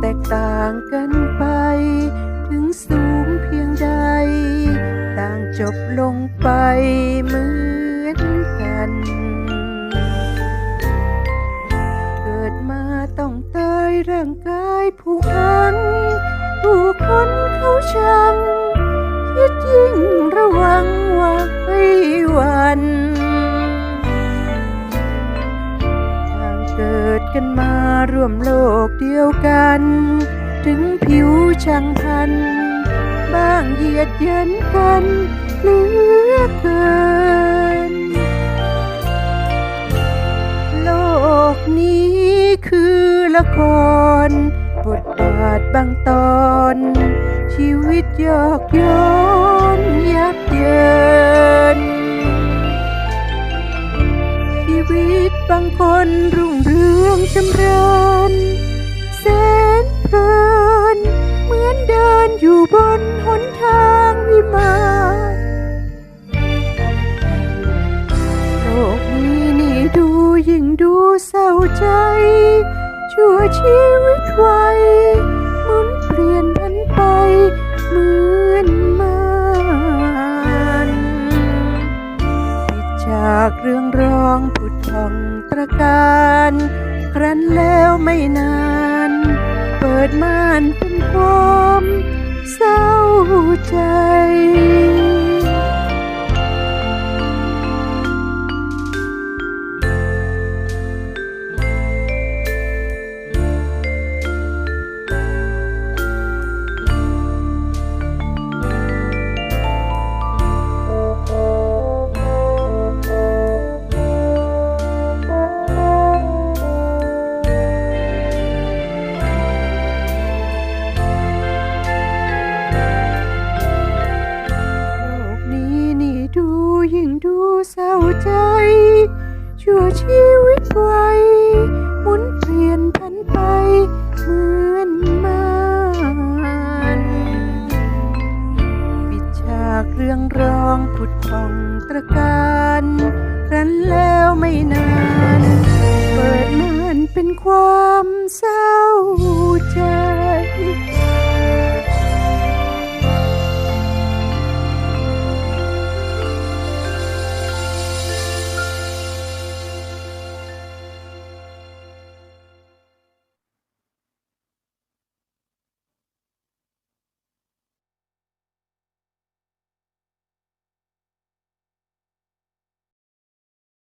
แตกต่างกันไป ถึงสูงเพียงใด ต่างจบลงไปเหมือนกัน เกิดมาต้องตายร่างกายผู้พันผู้คนเขาชังคิดยิ่งระวัง ดกันมาร่วมโลกเดียวกัน ถึงผิวช่างพัน บ้างเหยียดเยันกันเหลือเกิน โลกนี้คือละคร บทบาทบางตอน ชีวิตยอกย้อนยับเยิน บางคนรุ่งเรืองจำเริญแสนเพลินเหมือนเดินอยู่บนหนทางวิมานโลกนี้นี่ดูยิ่งดูเศร้าใจ ชั่วชีวิตไวัยหมุนเปลี่ยนพันไปเหมือนมันปิดฉากเรื่องร้องผุดผ่อง ประการ ครั้นแล้วไม่นาน เปิดม่านเป็นความเศร้าใจ เศร้าใจ ชั่วชีวิตไวหมุนเปลี่ยนพันไปเหมือนมานปิดฉากเรื่องร้องผุดผ่องตระการรันแล้วไม่นาน เปิดม่านเป็นความเศร้า